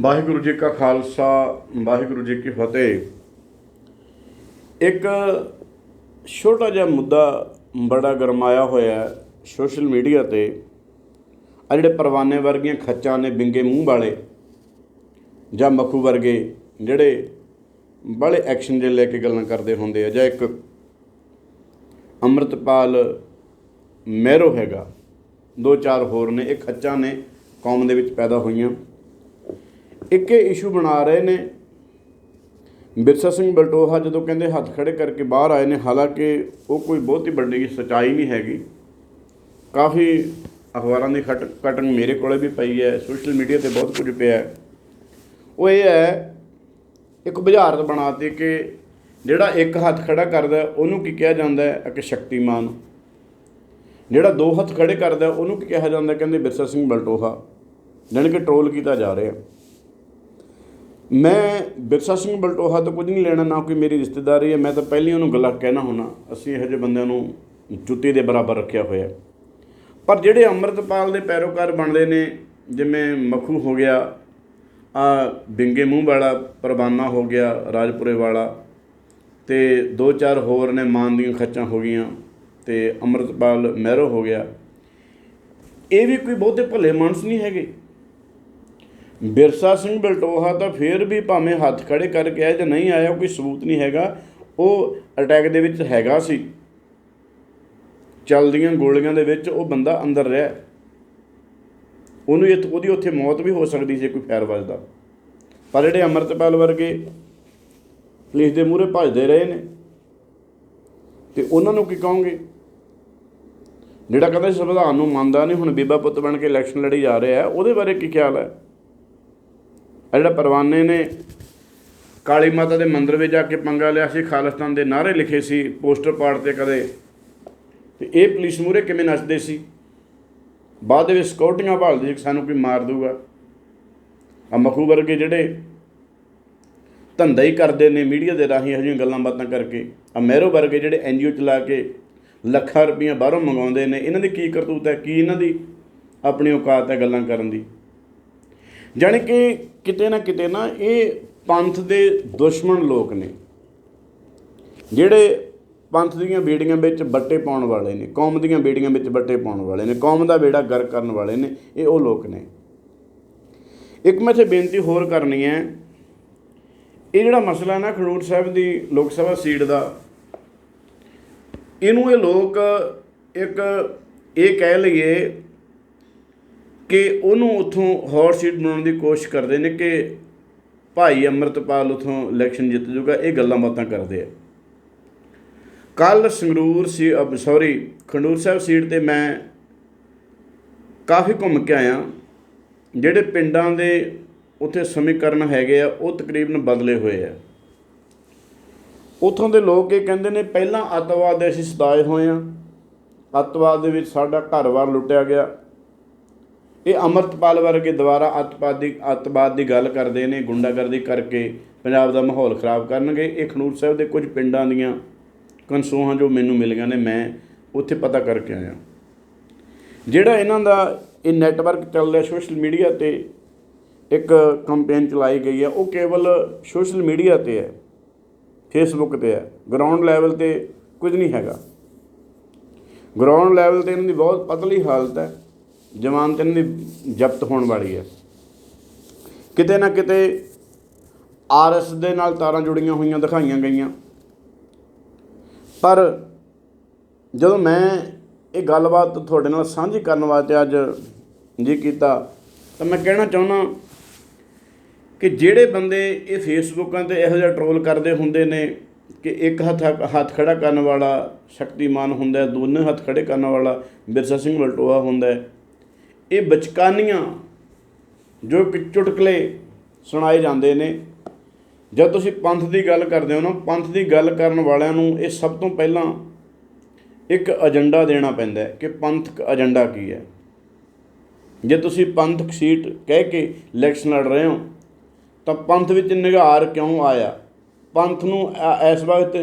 ਵਾਹਿਗੁਰੂ ਜੀ ਕਾ ਖਾਲਸਾ, ਵਾਹਿਗੁਰੂ ਜੀ ਕੀ ਫਤਿਹ। ਇੱਕ ਛੋਟਾ ਜਿਹਾ ਮੁੱਦਾ ਬੜਾ ਗਰਮਾਇਆ ਹੋਇਆ ਹੈ ਸੋਸ਼ਲ ਮੀਡੀਆ ਤੇ। ਆ ਜਿਹੜੇ ਪਰਵਾਨੇ ਵਰਗੀਆਂ ਖੱਚਾਂ ਨੇ ਬਿੰਗੇ ਮੂੰਹ ਵਾਲੇ, ਜਾਂ ਮੱਖੂ ਵਰਗੇ, ਜਿਹੜੇ ਬੜੇ ਐਕਸ਼ਨ ਦੇ ਲੈ ਕੇ ਗੱਲਾਂ ਕਰਦੇ ਹੁੰਦੇ ਆ, ਜਾਂ ਇੱਕ ਅੰਮ੍ਰਿਤਪਾਲ ਮਹਿਰੋ ਹੈਗਾ, ਦੋ ਚਾਰ ਹੋਰ ਨੇ, ਇਹ ਖੱਚਾਂ ਨੇ ਕੌਮ ਦੇ ਵਿੱਚ ਪੈਦਾ ਹੋਈਆਂ। ਇੱਕ ਇਹ ਇਸ਼ੂ ਬਣਾ ਰਹੇ ਨੇ। ਬਿਰਸਾ ਸਿੰਘ ਬਲਟੋਹਾ ਜਦੋਂ ਕਹਿੰਦੇ ਹੱਥ ਖੜੇ ਕਰਕੇ ਬਾਹਰ ਆਏ ਨੇ, ਹਾਲਾਂਕਿ ਉਹ ਕੋਈ ਬਹੁਤ ਹੀ ਵੱਡੀ ਸਚਾਈ ਨਹੀਂ ਹੈਗੀ। ਕਾਫੀ ਅਖਬਾਰਾਂ ਦੀ ਖਟ, ਕਟਿੰਗ ਮੇਰੇ ਕੋਲੇ ਵੀ ਪਈ ਹੈ, ਸੋਸ਼ਲ ਮੀਡੀਆ ਤੇ ਬਹੁਤ ਕੁਝ ਪਿਆ ਹੈ। ਉਹ ਇਹ ਹੈ, ਇੱਕ ਬੁਝਾਰਤ ਬਣਾਤੀ ਕਿ ਜਿਹੜਾ ਇੱਕ ਹੱਥ ਖੜਾ ਕਰਦਾ ਉਹਨੂੰ ਕੀ ਕਿਹਾ ਜਾਂਦਾ ਹੈ? ਕਿ ਸ਼ਕਤੀਮਾਨ। ਜਿਹੜਾ ਦੋ ਹੱਥ ਖੜੇ ਕਰਦਾ ਉਹਨੂੰ ਕੀ ਕਿਹਾ ਜਾਂਦਾ ਕਹਿੰਦੇ ਬਿਰਸਾ ਸਿੰਘ ਬਲਟੋਹਾ, ਜਾਣੀ ਕਿ ਟ੍ਰੋਲ ਕੀਤਾ ਜਾ ਰਿਹਾ। ਮੈਂ ਬਿਰਸਾ ਸਿੰਘ ਬਲਟੋਹਾ ਤੋਂ ਕੁਝ ਨਹੀਂ ਲੈਣਾ, ਨਾ ਕੋਈ ਮੇਰੀ ਰਿਸ਼ਤੇਦਾਰੀ ਹੈ। ਮੈਂ ਤਾਂ ਪਹਿਲੀ ਉਹਨੂੰ ਗੱਲਾਂ ਕਹਿਣਾ ਹੁੰਨਾ, ਅਸੀਂ ਇਹੋ ਜਿਹੇ ਬੰਦਿਆਂ ਨੂੰ ਜੁੱਤੀ ਦੇ ਬਰਾਬਰ ਰੱਖਿਆ ਹੋਇਆ। ਪਰ ਜਿਹੜੇ ਅੰਮ੍ਰਿਤਪਾਲ ਦੇ ਪੈਰੋਕਾਰ ਬਣਦੇ ਨੇ, ਜਿਵੇਂ ਮਖੂ ਹੋ ਗਿਆ, ਆ ਬਿੰਗੇ ਮੂੰਹ ਵਾਲਾ, ਪਰਵਾਨਾ ਹੋ ਗਿਆ, ਰਾਜਪੁਰੇ ਵਾਲਾ, ਤੇ ਦੋ ਚਾਰ ਹੋਰ ਨੇ, ਮਾਨ ਦੀਆਂ ਖੱਚਾਂ ਹੋ ਗਈਆਂ, ਤੇ ਅੰਮ੍ਰਿਤਪਾਲ ਮਹਿਰੋ ਹੋ ਗਿਆ। ਇਹ ਵੀ ਕੋਈ ਬਹੁਤੇ ਭਲੇ ਮਾਨਸ ਨਹੀਂ ਹੈਗੇ। ਬਿਰਸਾ ਸਿੰਘ ਬਲਟੋਹਾ ਤਾਂ ਫੇਰ ਵੀ ਭਾਵੇਂ ਹੱਥ ਖੜੇ ਕਰਕੇ ਆਇਆ ਜਾਂ ਨਹੀਂ ਆਇਆ, ਕੋਈ ਸਬੂਤ ਨਹੀਂ ਹੈਗਾ। ਉਹ ਅਟੈਕ ਦੇ ਵਿੱਚ ਹੈਗਾ ਸੀ। ਚੱਲਦੀਆਂ ਗੋਲੀਆਂ ਦੇ ਵਿੱਚ ਉਹ ਬੰਦਾ ਅੰਦਰ ਰਿਹਾ। ਉਹਨੂੰ ਇਹ ਉਹਦੀ ਉੱਥੇ ਮੌਤ ਵੀ ਹੋ ਸਕਦੀ ਸੀ, ਕੋਈ ਫੈਰ ਵੱਜਦਾ। ਪਰ ਜਿਹੜੇ ਅਮਰਤਪਾਲ ਵਰਗੇ ਪੁਲਿਸ ਦੇ ਮੂਹਰੇ ਭੱਜਦੇ ਰਹੇ ਨੇ, ਤੇ ਉਹਨਾਂ ਨੂੰ ਕੀ ਕਹੋਗੇ? ਜਿਹੜਾ ਕਹਿੰਦਾ ਸੰਵਿਧਾਨ ਨੂੰ ਮੰਨਦਾ ਨਹੀਂ, ਹੁਣ ਬੀਬਾ ਪੁੱਤ ਬਣ ਕੇ ਇਲੈਕਸ਼ਨ ਲੜੀ ਜਾ ਰਿਹਾ ਉਹਦੇ ਬਾਰੇ ਕੀ ਖਿਆਲ ਹੈ? ਆ ਜਿਹੜਾ ਪਰਵਾਨੇ ਨੇ ਕਾਲੀ ਮਾਤਾ ਦੇ ਮੰਦਿਰ ਵਿੱਚ ਜਾ ਕੇ ਪੰਗਾ ਲਿਆ ਸੀ, ਖਾਲਿਸਤਾਨ ਦੇ ਨਾਅਰੇ ਲਿਖੇ ਸੀ, ਪੋਸਟਰ ਪਾੜ ਤੇ ਕਦੇ। ਤੇ ਇਹ ਪੁਲਿਸ ਮੂਹਰੇ ਕਿਵੇਂ ਨੱਚਦੇ ਸੀ? ਬਾਅਦ ਦੇ ਵਿੱਚ ਸਕਿਉਰਟੀਆਂ ਭਾਲਦੇ ਸੀ ਕਿ ਸਾਨੂੰ ਕੋਈ ਮਾਰ ਦੂਗਾ ਆ ਮਖੂ ਵਰਗੇ ਜਿਹੜੇ ਧੰਦਾ ਹੀ ਕਰਦੇ ਨੇ ਮੀਡੀਆ ਦੇ ਰਾਹੀਂ ਇਹੋ ਜਿਹੀਆਂ ਗੱਲਾਂ ਬਾਤਾਂ ਕਰਕੇ ਆ ਮੈਰੋ ਵਰਗੇ ਜਿਹੜੇ ਐਨਜੀਓ ਚਲਾ ਕੇ ਲੱਖਾਂ ਰੁਪਈਆ ਬਾਹਰੋਂ ਮੰਗਾਉਂਦੇ ਨੇ, ਇਹਨਾਂ ਦੀ ਕੀ ਕਰਤੂਤ ਹੈ? ਕੀ ਇਹਨਾਂ ਦੀ ਆਪਣੀ ਔਕਾਤ ਹੈ ਗੱਲਾਂ ਕਰਨ ਦੀ? ਜਾਣੀ ਕਿ ਕਿਤੇ ਨਾ ਕਿਤੇ ਨਾ ਇਹ ਪੰਥ ਦੇ ਦੁਸ਼ਮਣ ਲੋਕ ਨੇ। ਜਿਹੜੇ ਪੰਥ ਦੀਆਂ ਬੇੜੀਆਂ ਵਿੱਚ ਬੱਟੇ ਪਾਉਣ ਵਾਲੇ ਨੇ, ਕੌਮ ਦੀਆਂ ਬੇੜੀਆਂ ਵਿੱਚ ਬੱਟੇ ਪਾਉਣ ਵਾਲੇ ਨੇ, ਕੌਮ ਦਾ ਬੇੜਾ ਗਰ ਕਰਨ ਵਾਲੇ ਨੇ, ਇਹ ਉਹ ਲੋਕ ਨੇ। ਇੱਕ ਮੈਂ ਇੱਥੇ ਬੇਨਤੀ ਹੋਰ ਕਰਨੀ ਹੈ, ਇਹ ਜਿਹੜਾ ਮਸਲਾ ਨਾ ਖਡੂਰ ਸਾਹਿਬ ਦੀ ਲੋਕ ਸਭਾ ਸੀਟ ਦਾ, ਇਹਨੂੰ ਇਹ ਲੋਕ ਇੱਕ ਇਹ ਕਹਿ ਲਈਏ ਕਿ ਉਹਨੂੰ ਉਥੋਂ ਹੌਟ ਸੀਟ ਬਣਾਉਣ ਦੀ ਕੋਸ਼ਿਸ਼ ਕਰਦੇ ਨੇ ਕਿ ਭਾਈ ਅੰਮ੍ਰਿਤਪਾਲ ਉਥੋਂ ਇਲੈਕਸ਼ਨ ਜਿੱਤ ਜੂਗਾ ਇਹ ਗੱਲਾਂ ਬਾਤਾਂ ਕਰਦੇ ਆ। ਕੱਲ ਸੰਗਰੂਰ ਸੀ ਸੌਰੀ ਖੰਡੂਰ ਸਾਹਿਬ ਸੀਟ ਤੇ ਮੈਂ ਕਾਫੀ ਘੁੰਮ ਕੇ ਆਇਆ। ਜਿਹੜੇ ਪਿੰਡਾਂ ਦੇ ਉੱਥੇ ਸਮੀਕਰਨ ਹੈਗੇ ਆ, ਉਹ ਤਕਰੀਬਨ ਬਦਲੇ ਹੋਏ ਆ। ਉਥੋਂ ਦੇ ਲੋਕ ਇਹ ਕਹਿੰਦੇ ਨੇ, ਪਹਿਲਾਂ ਅੱਤਵਾਦ ਦੇ ਅਸੀਂ ਸਤਾਏ ਹੋਏ ਆ। ਅੱਤਵਾਦ ਦੇ ਵਿੱਚ ਸਾਡਾ ਘਰ-ਬਾਰ ਲੁੱਟਿਆ ਗਿਆ। ਇਹ ਅਮਰਤਪਾਲ ਵਰਗੇ ਦੁਆਰਾ ਅੱਤਵਾਦ ਦੀ ਅੱਤਵਾਦ ਦੀ ਗੱਲ ਕਰਦੇ ਨੇ, ਗੁੰਡਾਗਰਦੀ ਕਰਕੇ ਪੰਜਾਬ ਦਾ ਮਾਹੌਲ ਖਰਾਬ ਕਰਨਗੇ। ਇਹ ਖਨੂਰ ਸਾਹਿਬ ਦੇ ਕੁਝ ਪਿੰਡਾਂ ਦੀਆਂ ਕਨਸੂਹਾਂ ਜੋ ਮੈਨੂੰ ਮਿਲੀਆਂ ਨੇ, ਮੈਂ ਉੱਥੇ ਪਤਾ ਕਰਕੇ ਆਇਆ। ਜਿਹੜਾ ਇਹਨਾਂ ਦਾ ਇਹ ਨੈਟਵਰਕ ਚੱਲ ਰਿਹਾ ਸੋਸ਼ਲ ਮੀਡੀਆ ਤੇ, ਇੱਕ ਕੰਪੇਨ ਚਲਾਈ ਗਈ ਹੈ, ਉਹ ਕੇਵਲ ਸੋਸ਼ਲ ਮੀਡੀਆ ਤੇ ਹੈ ਫੇਸਬੁੱਕ ਤੇ ਹੈ। ਗਰਾਊਂਡ ਲੈਵਲ ਤੇ ਕੁਝ ਨਹੀਂ ਹੈਗਾ। ਗਰਾਊਂਡ ਲੈਵਲ ਤੇ ਇਹਨਾਂ ਦੀ ਬਹੁਤ ਪਤਲੀ ਹਾਲਤ ਹੈ। ਜਮਾਨਤ ਇਹਨਾਂ ਦੀ ਜ਼ਬਤ ਹੋਣ ਵਾਲੀ ਹੈ। ਕਿਤੇ ਨਾ ਕਿਤੇ ਆਰਐਸ ਦੇ ਨਾਲ ਤਾਰਾਂ ਜੁੜੀਆਂ ਹੋਈਆਂ, ਦਿਖਾਈਆਂ ਗਈਆਂ। ਪਰ ਜਦੋਂ ਮੈਂ ਇਹ ਗੱਲਬਾਤ ਤੁਹਾਡੇ ਨਾਲ ਸਾਂਝੀ ਕਰਨ ਵਾਸਤੇ ਅੱਜ ਜੀ ਕੀਤਾ, ਤਾਂ ਮੈਂ ਕਹਿਣਾ ਚਾਹੁੰਦਾ ਕਿ ਜਿਹੜੇ ਬੰਦੇ ਇਹ ਫੇਸਬੁੱਕਾਂ ਤੇ ਇਹੋ ਜਿਹਾ ਟਰੋਲ ਕਰਦੇ ਹੁੰਦੇ ਨੇ ਕਿ ਇੱਕ ਹੱਥ ਹੱਥ ਖੜਾ ਕਰਨ ਵਾਲਾ ਸ਼ਕਤੀਮਾਨ ਹੁੰਦਾ ਹੈ, ਦੋਨੇ ਹੱਥ ਖੜੇ ਕਰਨ ਵਾਲਾ ਬਿਰਸਾ ਸਿੰਘ ਵਲਟੋਆ ਹੁੰਦਾ ਹੈ ਇਹ ਬਚਕਾਨੀਆਂ ਜੋ ਕਿ ਚੁਟਕਲੇ ਸੁਣਾਏ ਜਾਂਦੇ ਨੇ। ਜਦ ਤੁਸੀਂ ਪੰਥ ਦੀ ਗੱਲ ਕਰਦੇ ਹੋ ਨਾ, ਪੰਥ ਦੀ ਗੱਲ ਕਰਨ ਵਾਲਿਆਂ ਨੂੰ ਇਹ ਸਭ ਤੋਂ ਪਹਿਲਾਂ ਇੱਕ ਏਜੰਡਾ ਦੇਣਾ ਪੈਂਦਾ ਹੈ ਕਿ ਪੰਥਕ ਏਜੰਡਾ ਕੀ ਹੈ। ਜੇ ਤੁਸੀਂ ਪੰਥਕ ਸੀਟ ਕਹਿ ਕੇ ਇਲੈਕਸ਼ਨ ਲੜ ਰਹੇ ਹੋ, ਤਾਂ ਪੰਥ ਵਿੱਚ ਨਿਗਾਰ ਕਿਉਂ ਆਇਆ? ਪੰਥ ਨੂੰ ਇਸ ਵਕਤ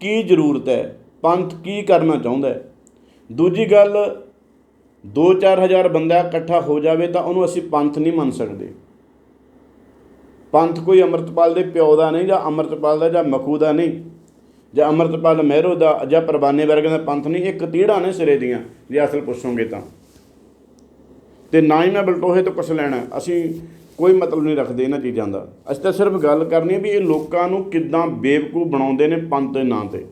ਕੀ ਜ਼ਰੂਰਤ ਹੈ? ਪੰਥ ਕੀ ਕਰਨਾ ਚਾਹੁੰਦਾ ਹੈ? ਦੂਜੀ ਗੱਲ 2-4000 ਬੰਦਾ ਇਕੱਠਾ ਹੋ ਜਾਵੇ ਤਾਂ ਉਹਨੂੰ ਅਸੀਂ ਪੰਥ ਨਹੀਂ ਮੰਨ ਸਕਦੇ। ਪੰਥ ਕੋਈ ਅੰਮ੍ਰਿਤਪਾਲ ਦੇ ਪਿਓ ਦਾ ਨਹੀਂ ਜਾਂ ਅੰਮ੍ਰਿਤਪਾਲ ਦਾ ਜਾਂ ਮਖੂ ਦਾ ਨਹੀਂ ਜਾਂ ਅੰਮ੍ਰਿਤਪਾਲ ਮਹਿਰੋ ਦਾ ਜਾਂ ਪਰਬਾਨੇ ਵਰਗੇ ਦਾ ਪੰਥ ਨਹੀਂ ਇਹ ਕਤੀੜਾਂ ਨੇ ਸਿਰੇ ਦੀਆਂ ਜੇ ਅਸਲ ਪੁੱਛੋਗੇ ਤਾਂ। ਤੇ ਨਾ ਹੀ ਮੈਂ ਬਲਟੋਹੇ ਤੋਂ ਕੁਛ ਲੈਣਾ, ਅਸੀਂ ਕੋਈ ਮਤਲਬ ਨਹੀਂ ਰੱਖਦੇ ਇਹਨਾਂ ਚੀਜ਼ਾਂ ਦਾ। ਅਸੀਂ ਤਾਂ ਸਿਰਫ ਗੱਲ ਕਰਨੀ ਹੈ ਵੀ ਇਹ ਲੋਕਾਂ ਨੂੰ ਕਿੱਦਾਂ ਬੇਵਕੂਫ ਬਣਾਉਂਦੇ ਨੇ ਪੰਥ ਦੇ ਨਾਂ ਤੇ।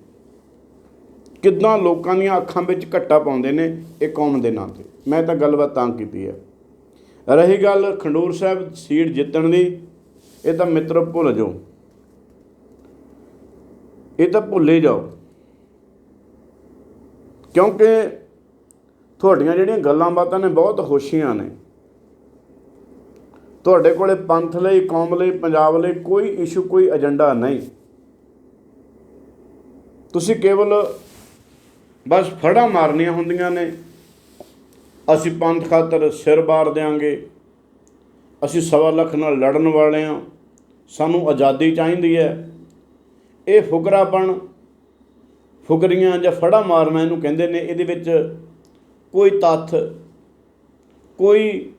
ਕਿੱਦਾਂ ਲੋਕਾਂ ਦੀਆਂ ਅੱਖਾਂ ਵਿੱਚ ਘੱਟਾ ਪਾਉਂਦੇ ਨੇ, ਇਹ ਕੌਮ ਦੇ ਨਾਂ ਤੇ। ਮੈਂ ਤਾਂ ਗੱਲਬਾਤ ਤਾਂ ਕੀਤੀ ਹੈ। ਰਹੀ ਗੱਲ ਖੰਡੂਰ ਸਾਹਿਬ ਸੀਟ ਜਿੱਤਣ ਦੀ, ਇਹ ਤਾਂ ਮਿੱਤਰ ਭੁੱਲ ਜਾਓ। ਇਹ ਤਾਂ ਭੁੱਲੇ ਜਾਓ। ਕਿਉਂਕਿ ਤੁਹਾਡੀਆਂ ਜਿਹੜੀਆਂ ਗੱਲਾਂ ਬਾਤਾਂ ਨੇ ਬਹੁਤ ਹੋਸ਼ੀਆਂ ਨੇ। ਤੁਹਾਡੇ ਕੋਲੇ ਪੰਥ ਲਈ, ਕੌਮ ਲਈ, ਪੰਜਾਬ ਲਈ ਕੋਈ ਇਸ਼ੂ ਕੋਈ ਏਜੰਡਾ ਨਹੀਂ। ਤੁਸੀਂ ਕੇਵਲ ਬਸ ਫੜਾ ਮਾਰਨੀਆਂ ਹੁੰਦੀਆਂ ਨੇ। ਅਸੀਂ ਪੰਥ ਖਾਤਰ ਸਿਰ ਬਾਰ ਦਿਆਂਗੇ। ਅਸੀਂ ਸਵਾ ਲੱਖ ਨਾਲ ਲੜਨ ਵਾਲੇ ਹਾਂ ਸਾਨੂੰ ਆਜ਼ਾਦੀ ਚਾਹੀਦੀ ਹੈ। ਇਹ ਫੁਕਰਾਪਣ ਫੁਕਰੀਆਂ ਜਾਂ ਫੜਾ ਮਾਰਨਾ ਇਹਨੂੰ ਕਹਿੰਦੇ ਨੇ। ਇਹਦੇ ਵਿੱਚ ਕੋਈ ਤੱਥ, ਕੋਈ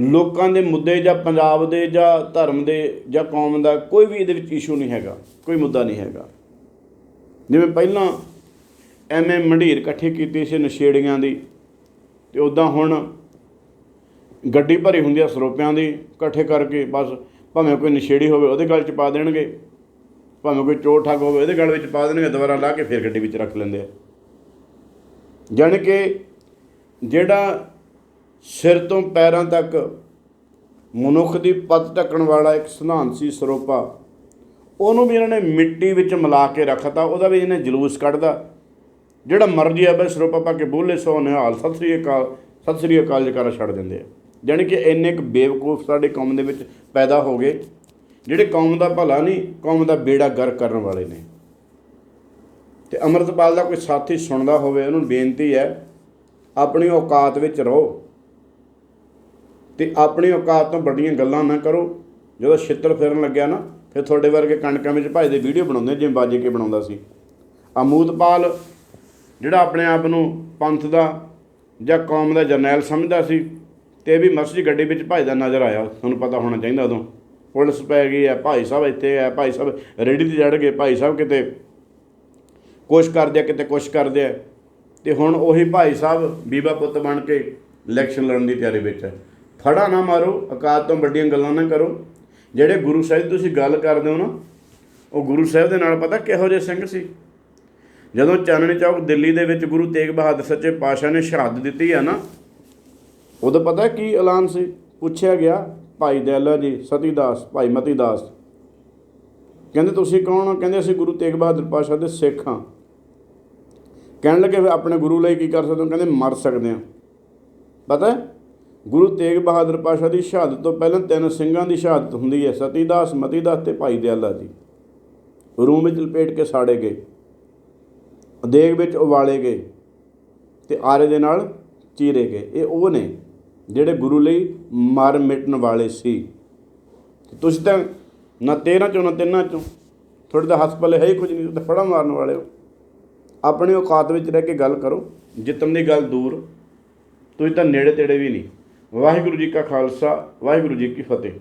ਲੋਕਾਂ ਦੇ ਮੁੱਦੇ ਜਾਂ ਪੰਜਾਬ ਦੇ ਜਾਂ ਧਰਮ ਦੇ ਜਾਂ ਕੌਮ ਦਾ ਕੋਈ ਵੀ ਇਹਦੇ ਵਿੱਚ ਇਸ਼ੂ ਨਹੀਂ ਹੈਗਾ। ਕੋਈ ਮੁੱਦਾ ਨਹੀਂ ਹੈਗਾ। ਜਿਵੇਂ ਪਹਿਲਾਂ ਐਵੇਂ ਮੰਡੀਰ ਇਕੱਠੀ ਕੀਤੀ ਸੀ ਨਸ਼ੇੜੀਆਂ ਦੀ ਤੇ ਉਦਾਂ ਹੁਣ ਗੱਡੀ ਭਰੀ ਹੁੰਦੀ ਆ ਸਰੋਪਿਆਂ ਦੀ ਇਕੱਠੇ ਕਰਕੇ, ਬਸ ਭਾਵੇਂ ਕੋਈ ਨਸ਼ੇੜੀ ਹੋਵੇ ਉਹਦੇ ਗਲ 'ਚ ਪਾ ਦੇਣਗੇ, ਭਾਵੇਂ ਕੋਈ ਚੋਰ ਠੱਗ ਹੋਵੇ ਉਹਦੇ ਗਲ ਵਿੱਚ ਪਾ ਦੇਣਗੇ, ਦੁਬਾਰਾ ਲਾ ਕੇ ਫਿਰ ਗੱਡੀ ਵਿੱਚ ਰੱਖ ਲੈਂਦੇ ਆ। ਜਾਣੀ ਕਿ ਜਿਹੜਾ ਸਿਰ ਤੋਂ ਪੈਰਾਂ ਤੱਕ ਮਨੁੱਖ ਦੀ ਪੱਤ ਢੱਕਣ ਵਾਲਾ ਇੱਕ ਸਿਧਾਂਤ ਸੀ ਸਰੋਪਾ, ਉਹਨੂੰ ਵੀ ਇਹਨਾਂ ਨੇ ਮਿੱਟੀ ਵਿੱਚ ਮਿਲਾ ਕੇ ਰੱਖਤਾ, ਉਹਦਾ ਵੀ ਇਹਨੇ ਜਲੂਸ ਕੱਢਦਾ ਜਿਹੜਾ ਮਰਜ਼ੀ ਆ ਬਸ ਸਰੋਪਾ ਪਾ ਕੇ ਬੋਲੇ ਸੋ ਨਿਹਾਲ, ਸਤਿ ਸ੍ਰੀ ਅਕਾਲ, ਸਤਿ ਸ੍ਰੀ ਅਕਾਲ ਜਕਾਰਾ ਛੱਡ ਦਿੰਦੇ ਆ। ਜਾਣੀ ਕਿ ਇੰਨੇ ਕੁ ਬੇਵਕੂਫ ਸਾਡੇ ਕੌਮ ਦੇ ਵਿੱਚ ਪੈਦਾ ਹੋ ਗਏ, ਜਿਹੜੇ ਕੌਮ ਦਾ ਭਲਾ ਨਹੀਂ, ਕੌਮ ਦਾ ਬੇੜਾ ਗਰ ਕਰਨ ਵਾਲੇ ਨੇ। ਤੇ ਅੰਮ੍ਰਿਤਪਾਲ ਦਾ ਕੋਈ ਸਾਥੀ ਸੁਣਦਾ ਹੋਵੇ, ਉਹਨੂੰ ਬੇਨਤੀ ਹੈ, ਆਪਣੀ ਔਕਾਤ ਵਿੱਚ ਰਹੋ। ਤੇ ਆਪਣੀ ਔਕਾਤ ਤੋਂ ਵੱਡੀਆਂ ਗੱਲਾਂ ਨਾ ਕਰੋ। ਜਦੋਂ ਛਿੱਤਰ ਫਿਰਨ ਲੱਗਿਆ ਨਾ, ਫਿਰ ਤੁਹਾਡੇ ਵਰਗੇ ਕਣਕਾਂ ਵਿੱਚ ਭਜਦੇ ਵੀਡੀਓ ਬਣਾਉਂਦੇ ਜਿਵੇਂ ਬਾਜੇ ਕੇ ਬਣਾਉਂਦਾ ਸੀ। ਅਮੂਦਪਾਲ ਜਿਹੜਾ ਆਪਣੇ ਆਪ ਨੂੰ ਪੰਥ ਦਾ ਜਾਂ ਕੌਮ ਦਾ ਜਰਨੈਲ ਸਮਝਦਾ ਸੀ ਤੇ ਇਹ ਵੀ ਮਸਜਿਦ ਗੱਡੀ ਵਿੱਚ ਭਜਦਾ ਨਜ਼ਰ ਆਇਆ। ਤੁਹਾਨੂੰ ਪਤਾ ਹੋਣਾ ਚਾਹੀਦਾ ਉਦੋਂ। ਪੁਲਿਸ ਪੈ ਗਈ ਹੈ, ਭਾਈ ਸਾਹਿਬ ਇੱਥੇ ਹੈ, ਭਾਈ ਸਾਹਿਬ ਰੇੜੀ ਤੇ ਚੜ੍ਹ ਗਏ, ਭਾਈ ਸਾਹਿਬ ਕਿਤੇ ਕੁਛ ਕਰਦੇ ਆ, ਕਿਤੇ ਕੁਛ ਕਰਦੇ ਆ। ਤੇ ਹੁਣ ਉਹੀ ਭਾਈ ਸਾਹਿਬ ਬੀਬਾ ਪੁੱਤ ਬਣ ਕੇ ਇਲੈਕਸ਼ਨ ਲੜਨ ਦੀ ਤਿਆਰੀ ਵਿੱਚ ਹੈ। ਫੜਾ ਨਾ ਮਾਰੋ ਔਕਾਤ ਤੋਂ ਵੱਡੀਆਂ ਗੱਲਾਂ ਨਾ ਕਰੋ। ਜਿਹੜੇ ਗੁਰੂ ਸਾਹਿਬ ਦੀ ਤੁਸੀਂ ਗੱਲ ਕਰਦੇ ਹੋ ਨਾ, ਉਹ ਗੁਰੂ ਸਾਹਿਬ ਦੇ ਨਾਲ ਪਤਾ ਕਿਹੋ ਜਿਹੇ ਸਿੰਘ ਸੀ? ਜਦੋਂ ਚਾਨਣੀ ਚੌਕ ਦਿੱਲੀ ਦੇ ਵਿੱਚ ਗੁਰੂ ਤੇਗ ਬਹਾਦਰ ਸੱਚੇ ਪਾਤਸ਼ਾਹ ਨੇ ਸ਼ਹਾਦਤ ਦਿੱਤੀ ਆ ਨਾ, ਉਦੋਂ ਪਤਾ ਕੀ ਐਲਾਨ ਸੀ? ਪੁੱਛਿਆ ਗਿਆ, ਭਾਈ ਦਇਆਲਾ ਜੀ, ਸਤੀਦਾਸ, ਭਾਈ ਮਤੀਦਾਸ, ਕਹਿੰਦੇ ਤੁਸੀਂ ਕੌਣ ਹੋ? ਕਹਿੰਦੇ ਅਸੀਂ ਗੁਰੂ ਤੇਗ ਬਹਾਦਰ ਪਾਤਸ਼ਾਹ ਦੇ ਸਿੱਖ ਹਾਂ। ਕਹਿਣ ਲੱਗੇ ਵੀ ਆਪਣੇ ਗੁਰੂ ਲਈ ਕੀ ਕਰ ਸਕਦੇ ਹੋ? ਕਹਿੰਦੇ, ਮਰ ਸਕਦੇ ਹਾਂ। ਪਤਾ ਗੁਰੂ ਤੇਗ ਬਹਾਦਰ ਪਾਤਸ਼ਾਹ ਦੀ ਸ਼ਹਾਦਤ ਤੋਂ ਪਹਿਲਾਂ ਤਿੰਨ ਸਿੰਘਾਂ ਦੀ ਸ਼ਹਾਦਤ ਹੁੰਦੀ ਹੈ, ਸਤੀਦਾਸ, ਮਤੀਦਾਸ ਤੇ ਭਾਈ ਦਿਆਲਾ ਜੀ। ਰੂਮ ਵਿੱਚ ਲਪੇਟ ਕੇ ਸਾੜੇ ਗਏ। ਦੇਗ ਵਿੱਚ ਉਬਾਲੇ ਗਏ ਤੇ ਆਰੇ ਦੇ ਨਾਲ ਚੀਰੇ ਗਏ। ਇਹ ਉਹ ਨੇ ਜਿਹੜੇ ਗੁਰੂ ਲਈ ਮਰ ਮਿਟਣ ਵਾਲੇ ਸੀ। ਤੁਸੀਂ ਤਾਂ ਨਾ ਤੇਰਾਂ ਚੋਂ ਨਾ ਤਿੰਨਾਂ ਚੋਂ, ਤੁਹਾਡੇ ਦਾ ਹੱਥ ਪੱਲੇ ਹੈ ਹੀ ਕੁਝ ਨਹੀਂ, ਤੁਸੀਂ ਤਾਂ ਫੜਾ ਮਾਰਨ ਵਾਲੇ ਹੋ। ਆਪਣੀ ਔਕਾਤ ਵਿੱਚ ਰਹਿ ਕੇ ਗੱਲ ਕਰੋ, ਜਿੱਤਣ ਦੀ ਗੱਲ ਦੂਰ, ਤੁਸੀਂ ਤਾਂ ਨੇੜੇ ਤੇੜੇ ਵੀ ਨਹੀਂ। ਵਾਹਿਗੁਰੂ ਜੀ ਕਾ ਖਾਲਸਾ, ਵਾਹਿਗੁਰੂ ਜੀ ਕੀ ਫਤਿਹ।